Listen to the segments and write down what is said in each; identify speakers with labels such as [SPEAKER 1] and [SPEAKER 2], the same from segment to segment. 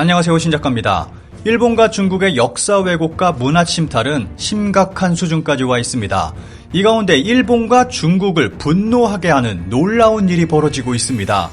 [SPEAKER 1] 안녕하세요. 신작가입니다. 일본과 중국의 역사 왜곡과 문화 침탈은 심각한 수준까지 와 있습니다. 이 가운데 일본과 중국을 분노하게 하는 놀라운 일이 벌어지고 있습니다.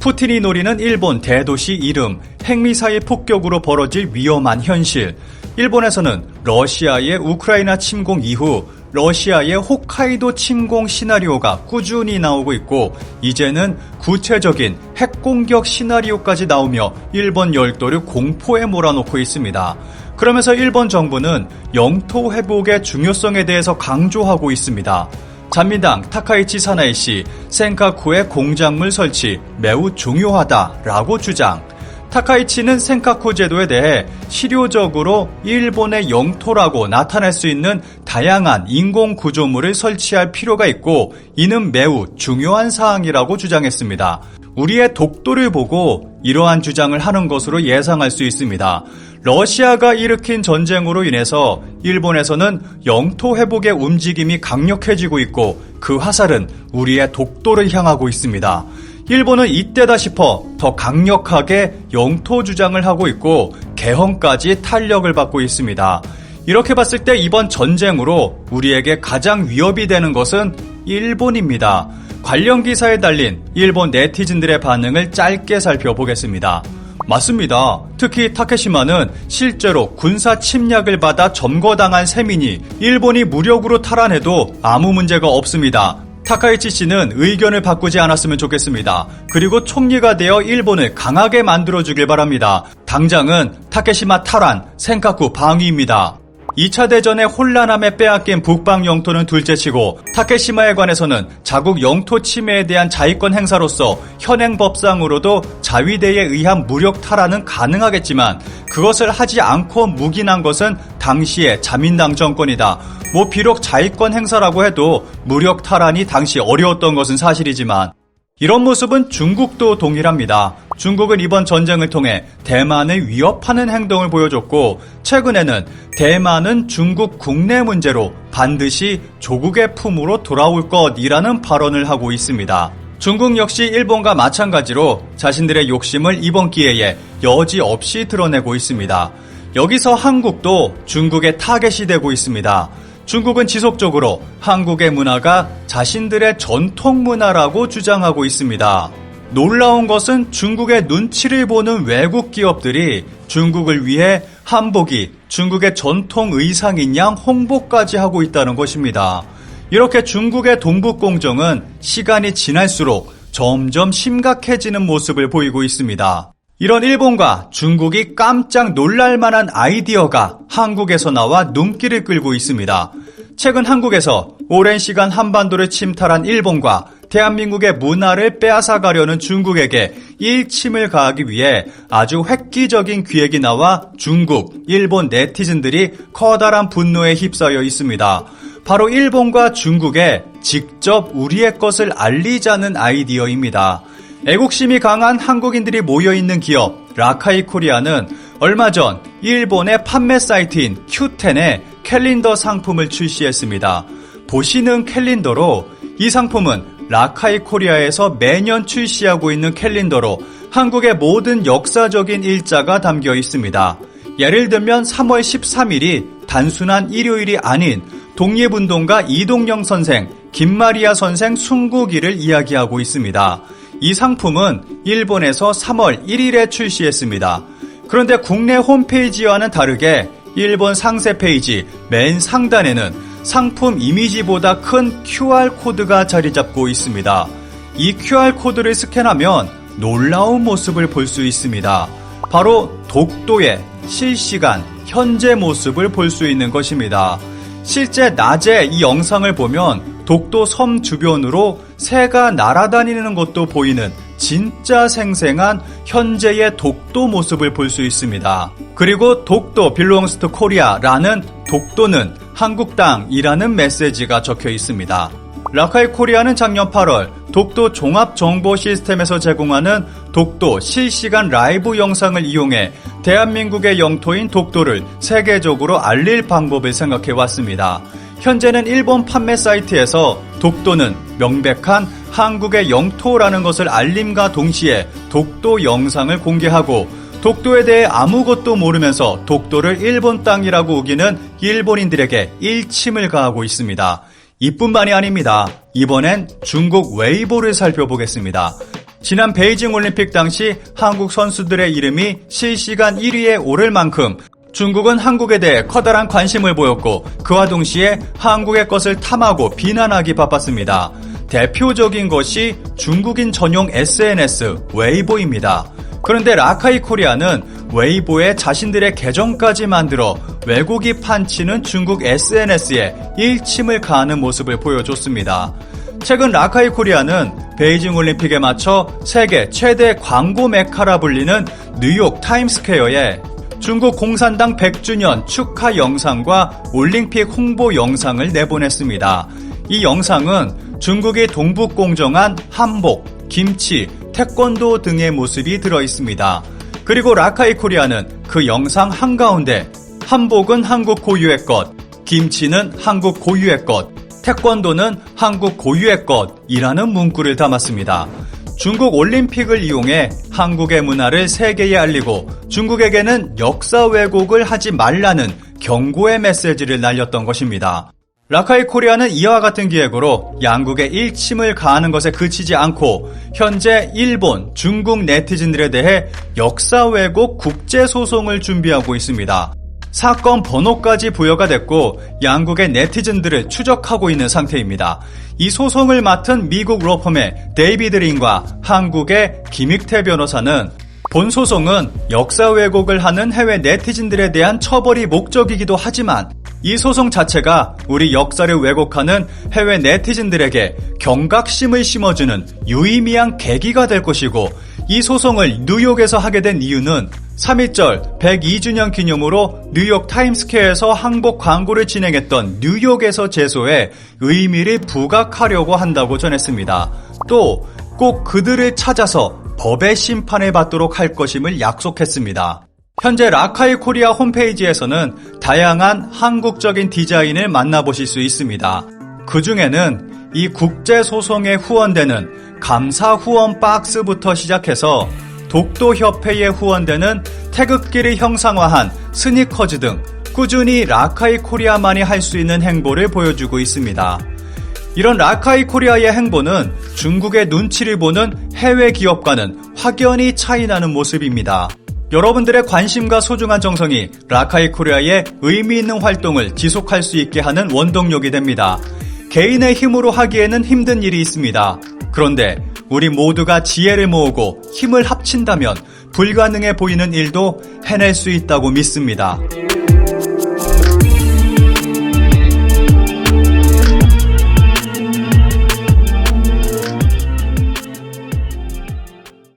[SPEAKER 1] 푸틴이 노리는 일본 대도시 이름, 핵미사일 폭격으로 벌어질 위험한 현실. 일본에서는 러시아의 우크라이나 침공 이후 러시아의 홋카이도 침공 시나리오가 꾸준히 나오고 있고 이제는 구체적인 핵 공격 시나리오까지 나오며 일본 열도를 공포에 몰아넣고 있습니다. 그러면서 일본 정부는 영토 회복의 중요성에 대해서 강조하고 있습니다. 잔민당 타카이치 사나이 씨 센카쿠의 공작물 설치 매우 중요하다라고 주장. 타카이치는 센카쿠 제도에 대해 실효적으로 일본의 영토라고 나타낼 수 있는 다양한 인공 구조물을 설치할 필요가 있고 이는 매우 중요한 사항이라고 주장했습니다. 우리의 독도를 보고 이러한 주장을 하는 것으로 예상할 수 있습니다. 러시아가 일으킨 전쟁으로 인해서 일본에서는 영토 회복의 움직임이 강력해지고 있고 그 화살은 우리의 독도를 향하고 있습니다. 일본은 이때다 싶어 더 강력하게 영토 주장을 하고 있고 개헌까지 탄력을 받고 있습니다. 이렇게 봤을 때 이번 전쟁으로 우리에게 가장 위협이 되는 것은 일본입니다. 관련 기사에 달린 일본 네티즌들의 반응을 짧게 살펴보겠습니다. 맞습니다. 특히 타케시마는 실제로 군사 침략을 받아 점거당한 셈이니 일본이 무력으로 탈환해도 아무 문제가 없습니다. 타카이치 씨는 의견을 바꾸지 않았으면 좋겠습니다. 그리고 총리가 되어 일본을 강하게 만들어주길 바랍니다. 당장은 타케시마 탈환, 센카쿠 방위입니다. 2차 대전의 혼란함에 빼앗긴 북방 영토는 둘째치고 타케시마에 관해서는 자국 영토 침해에 대한 자위권 행사로서 현행 법상으로도 자위대에 의한 무력 탈환은 가능하겠지만 그것을 하지 않고 묵인한 것은 당시의 자민당 정권이다. 뭐 비록 자위권 행사라고 해도 무력 탈환이 당시 어려웠던 것은 사실이지만 이런 모습은 중국도 동일합니다. 중국은 이번 전쟁을 통해 대만을 위협하는 행동을 보여줬고 최근에는 대만은 중국 국내 문제로 반드시 조국의 품으로 돌아올 것이라는 발언을 하고 있습니다. 중국 역시 일본과 마찬가지로 자신들의 욕심을 이번 기회에 여지없이 드러내고 있습니다. 여기서 한국도 중국의 타겟이 되고 있습니다. 중국은 지속적으로 한국의 문화가 자신들의 전통 문화라고 주장하고 있습니다. 놀라운 것은 중국의 눈치를 보는 외국 기업들이 중국을 위해 한복이 중국의 전통 의상인 양 홍보까지 하고 있다는 것입니다. 이렇게 중국의 동북공정은 시간이 지날수록 점점 심각해지는 모습을 보이고 있습니다. 이런 일본과 중국이 깜짝 놀랄 만한 아이디어가 한국에서 나와 눈길을 끌고 있습니다. 최근 한국에서 오랜 시간 한반도를 침탈한 일본과 대한민국의 문화를 빼앗아가려는 중국에게 일침을 가하기 위해 아주 획기적인 기획이 나와 중국, 일본 네티즌들이 커다란 분노에 휩싸여 있습니다. 바로 일본과 중국에 직접 우리의 것을 알리자는 아이디어입니다. 애국심이 강한 한국인들이 모여있는 기업 라카이 코리아는 얼마 전 일본의 판매 사이트인 Q10에 캘린더 상품을 출시했습니다. 보시는 캘린더로 이 상품은 라카이 코리아에서 매년 출시하고 있는 캘린더로 한국의 모든 역사적인 일자가 담겨 있습니다. 예를 들면 3월 13일이 단순한 일요일이 아닌 독립운동가 이동영 선생, 김마리아 선생 순국일을 이야기하고 있습니다. 이 상품은 일본에서 3월 1일에 출시했습니다. 그런데 국내 홈페이지와는 다르게 일본 상세 페이지 맨 상단에는 상품 이미지보다 큰 QR코드가 자리 잡고 있습니다. 이 QR코드를 스캔하면 놀라운 모습을 볼 수 있습니다. 바로 독도의 실시간 현재 모습을 볼 수 있는 것입니다. 실제 낮에 이 영상을 보면 독도 섬 주변으로 새가 날아다니는 것도 보이는 진짜 생생한 현재의 독도 모습을 볼 수 있습니다. 그리고 독도 to Korea라는 독도는 한국 땅이라는 메시지가 적혀 있습니다. 라카이 코리아는 작년 8월 독도 종합 정보 시스템에서 제공하는 독도 실시간 라이브 영상을 이용해 대한민국의 영토인 독도를 세계적으로 알릴 방법을 생각해 왔습니다. 현재는 일본 판매 사이트에서 독도는 명백한 한국의 영토라는 것을 알림과 동시에 독도 영상을 공개하고 독도에 대해 아무것도 모르면서 독도를 일본 땅이라고 우기는 일본인들에게 일침을 가하고 있습니다. 이뿐만이 아닙니다. 이번엔 중국 웨이보를 살펴보겠습니다. 지난 베이징 올림픽 당시 한국 선수들의 이름이 실시간 1위에 오를 만큼 중국은 한국에 대해 커다란 관심을 보였고 그와 동시에 한국의 것을 탐하고 비난하기 바빴습니다. 대표적인 것이 중국인 전용 SNS 웨이보입니다. 그런데 라카이 코리아는 웨이보에 자신들의 계정까지 만들어 왜곡이 판치는 중국 SNS에 일침을 가하는 모습을 보여줬습니다. 최근 라카이 코리아는 베이징 올림픽에 맞춰 세계 최대 광고 메카라 불리는 뉴욕 타임스퀘어에 중국 공산당 100주년 축하 영상과 올림픽 홍보 영상을 내보냈습니다. 이 영상은 중국이 동북 공정한 한복, 김치, 태권도 등의 모습이 들어 있습니다. 그리고 라카이 코리아는 그 영상 한가운데 한복은 한국 고유의 것, 김치는 한국 고유의 것, 태권도는 한국 고유의 것이라는 문구를 담았습니다. 중국 올림픽을 이용해 한국의 문화를 세계에 알리고 중국에게는 역사 왜곡을 하지 말라는 경고의 메시지를 날렸던 것입니다. 라카이 코리아는 이와 같은 기획으로 양국의 일침을 가하는 것에 그치지 않고 현재 일본, 중국 네티즌들에 대해 역사 왜곡 국제 소송을 준비하고 있습니다. 사건 번호까지 부여가 됐고 양국의 네티즌들을 추적하고 있는 상태입니다. 이 소송을 맡은 미국 로펌의 데이비드 린과 한국의 김익태 변호사는 본 소송은 역사 왜곡을 하는 해외 네티즌들에 대한 처벌이 목적이기도 하지만 이 소송 자체가 우리 역사를 왜곡하는 해외 네티즌들에게 경각심을 심어주는 유의미한 계기가 될 것이고 이 소송을 뉴욕에서 하게 된 이유는 3.1절 102주년 기념으로 뉴욕 타임스퀘어에서 한국 광고를 진행했던 뉴욕에서 제소에 의미를 부각하려고 한다고 전했습니다. 또 꼭 그들을 찾아서 법의 심판을 받도록 할 것임을 약속했습니다. 현재 라카이 코리아 홈페이지에서는 다양한 한국적인 디자인을 만나보실 수 있습니다. 그 중에는 이 국제 소송에 후원되는 감사 후원 박스부터 시작해서 독도 협회에 후원되는 태극기를 형상화한 스니커즈 등 꾸준히 라카이 코리아만이 할 수 있는 행보를 보여주고 있습니다. 이런 라카이 코리아의 행보는 중국의 눈치를 보는 해외 기업과는 확연히 차이나는 모습입니다. 여러분들의 관심과 소중한 정성이 라카이 코리아의 의미 있는 활동을 지속할 수 있게 하는 원동력이 됩니다. 개인의 힘으로 하기에는 힘든 일이 있습니다. 그런데 우리 모두가 지혜를 모으고 힘을 합친다면 불가능해 보이는 일도 해낼 수 있다고 믿습니다.